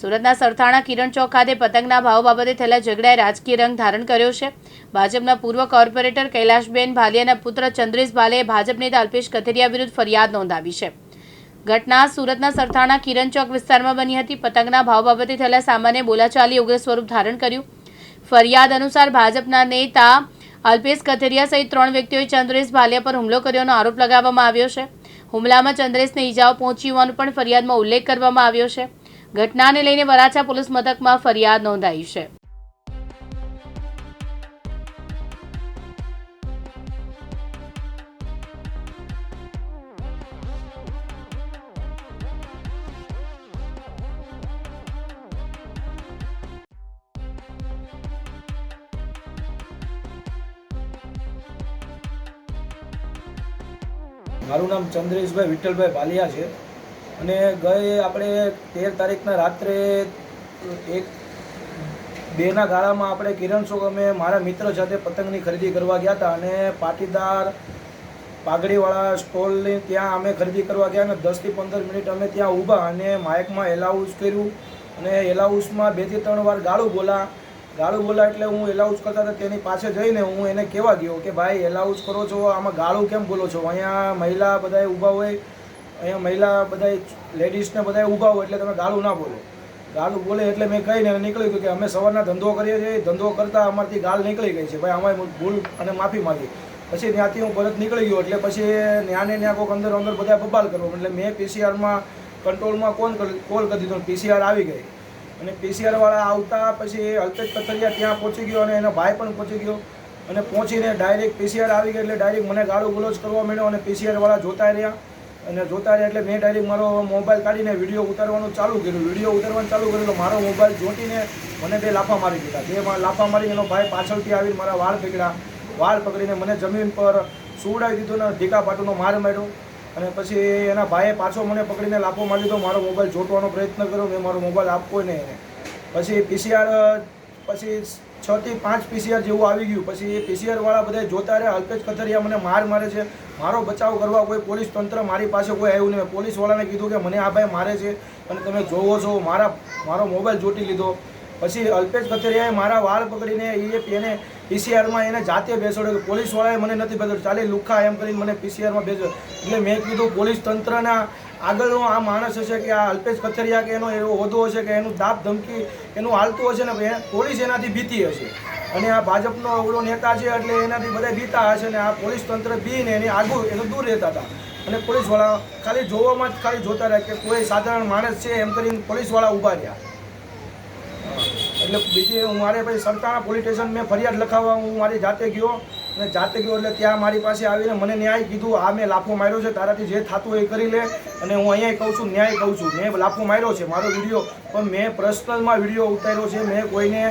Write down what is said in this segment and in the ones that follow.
સુરતના સરથાણા કિરણ ચોક ખાતે પતંગના ભાવ બાબતે થયેલા ઝઘડાએ રાજકીય રંગ ધારણ કર્યો છે. ભાજપના પૂર્વ કોર્પોરેટર કૈલાશબેન ભાલિયાના પુત્ર ચંદ્રેશ ભાલેએ ભાજપ નેતા અલ્પેશ કથિરિયા વિરુદ્ધ ફરિયાદ નોંધાવી છે. ઘટના સુરતના સરથાણા કિરણ ચોક વિસ્તારમાં બની હતી. પતંગના ભાવ બાબતે થયેલા સામાન્ય બોલાચાલી ઉગ્ર સ્વરૂપ ધારણ કર્યું. ફરિયાદ અનુસાર ભાજપના નેતા અલ્પેશ કથિરિયા સહિત ત્રણ વ્યક્તિઓએ ચંદ્રેશ ભાલિયા પર હુમલો કર્યોનો આરોપ લગાવવામાં આવ્યો છે. હુમલામાં ચંદ્રેશને ઈજાઓ પહોંચી હોવાનો પણ ફરિયાદમાં ઉલ્લેખ કરવામાં આવ્યો છે. ઘટનાને લઈને વરાછા પોલીસ મથકમાં ફરિયાદ નોંધાઈ છે. મારું નામ ચંદ્રેશભાઈ વિઠ્ઠલભાઈ બાલિયા છે. અને ગઈ આપણે તેર તારીખના રાત્રે એક બેના ગાળામાં આપણે કિરણ ચોક અમે મારા મિત્ર સાથે પતંગની ખરીદી કરવા ગયા હતા અને પાટીદાર પાઘડીવાળા સ્ટોલની ત્યાં અમે ખરીદી કરવા ગયા અને દસથી પંદર મિનિટ અમે ત્યાં ઊભા અને માઇકમાં એલાઉસ કર્યું અને એલાઉસમાં બેથી ત્રણ વાર ગાળું બોલા. ગાળું બોલા એટલે હું એલાઉસ કરતા હતા તેની પાસે જઈને હું એને કહેવા ગયો કે, ભાઈ એલાઉસ કરો છો, આમાં ગાળું કેમ બોલો છો? અહીંયા મહિલા બધાએ ઊભા હોય અહીંયા મહિલા બધાય લેડીઝને બધા ઊભા હોય એટલે તમે ગાળું ના બોલો. ગાળું બોલે એટલે મેં કહીને એને નીકળી કે અમે સવારના ધંધો કરીએ છીએ, ધંધો કરતાં અમારથી ગાળ નીકળી ગઈ છે. ભાઈ, અમારી ભૂલ અને માફી માંગી. પછી ત્યાંથી હું પરત નીકળી ગયો એટલે પછી ન્યાને ન્યા કોઈક અંદર અંદર બધા બબાલ કરો એટલે મેં પીસીઆરમાં કંટ્રોલમાં કોલ કોલ કરી દીધો પીસીઆર આવી ગઈ. અને પીસીઆરવાળા આવતા પછી અલ્પેશ કથરિયા ત્યાં પહોંચી ગયો અને એનો ભાઈ પણ પહોંચી ગયો. અને પહોંચીને ડાયરેક્ટ પીસીઆર આવી ગઈ એટલે ડાયરેક્ટ મને ગાળું ગુલોજ કરવા માંડ્યો અને પીસીઆરવાળા જોતા રહ્યા. અને જોતા રહ્યા એટલે મેં ડાયરેક્ટ મારો મોબાઈલ કાઢીને વીડિયો ઉતારવાનું ચાલુ કર્યું. વીડિયો ઉતારવાનું ચાલુ કર્યું તો મારો મોબાઈલ જોટીને મને બે લાફા મારી દીધા. બે લાફા મારી એનો ભાઈ પાછળથી આવીને મારા વાળ પકડ્યા. વાળ પકડીને મને જમીન પર સુવડાવી દીધો ને ઢીકા પાટોનો માર માર્યો. અને પછી એના ભાઈએ પાછો મને પકડીને લાફો મારી દીધો. મારો મોબાઈલ જોટવાનો પ્રયત્ન કર્યો. મેં મારો મોબાઈલ આપવો નહીં એને. પછી પીસીઆર પછી છ થી પાંચ પીસીઆર જેવું આવી ગયું. પછી એ પીસીઆર વાળા બધા જોતા રહે અલ્પેશ કથરિયા મને માર મારે છે. મારો બચાવ કરવા કોઈ પોલીસ તંત્ર મારી પાસે કોઈ આવ્યું નહીં. પોલીસ વાળાને કીધું કે મને આ ભાઈ મારે છે અને તમે જોવો છો. મારા, મારો મોબાઈલ જોટી લીધો. પછી અલ્પેશ કથરિયાએ મારા વાળ પકડીને એ એને પીસીઆરમાં એને જાતે બેસાડ્યો કે પોલીસવાળાએ મને નથી બેસાડ્યો. ચાલે લુખા એમ કરીને મને પીસીઆરમાં બેસો એટલે મેં કીધું પોલીસ તંત્રના આગળનો આ માણસ હશે કે આ અલ્પેશ કથરિયા કે એનો એવો હોદ્દો હશે કે એનું દાબ ધમકી એનું હાલતું હશે ને પોલીસ એનાથી ભીતી હશે. અને આ ભાજપનો અવળો નેતા છે એટલે એનાથી બધા ભીતા હશે ને, આ પોલીસ તંત્ર બીને એની આગળ એનું દૂર રહેતા હતા. અને પોલીસવાળા ખાલી જોવામાં જ ખાલી જોતા રહ્યા કે કોઈ સાધારણ માણસ છે એમ કરીને પોલીસવાળા ઊભા રહ્યા. એટલે બીજી મારે પછી સરતાણા પોલીસ સ્ટેશન મેં ફરિયાદ લખાવવા, હું મારી જાતે ગયો. અને જાતે ગયો એટલે ત્યાં મારી પાસે આવીને મને ન્યાય કીધું. આ મેં લાફો માર્યો છે, તારાથી જે થતું હોય એ કરી લે. અને હું અહીંયા કહું છું, ન્યાય કહું છું. મેં લાફો માર્યો છે, મારો વીડિયો. પણ મેં પર્સનલમાં વીડિયો ઉતાર્યો છે, મેં કોઈને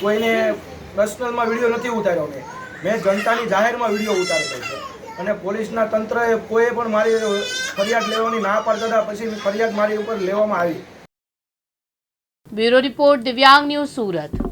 કોઈને પર્સનલમાં વીડિયો નથી ઉતાર્યો મેં. મેં જનતાની જાહેરમાં વીડિયો ઉતાર્યો છે. અને પોલીસના તંત્રએ કોઈએ પણ મારી ફરિયાદ લેવાની ના પાડતા હતા, પછી ફરિયાદ મારી ઉપર લેવામાં આવી. Bureau report Divyang news Surat.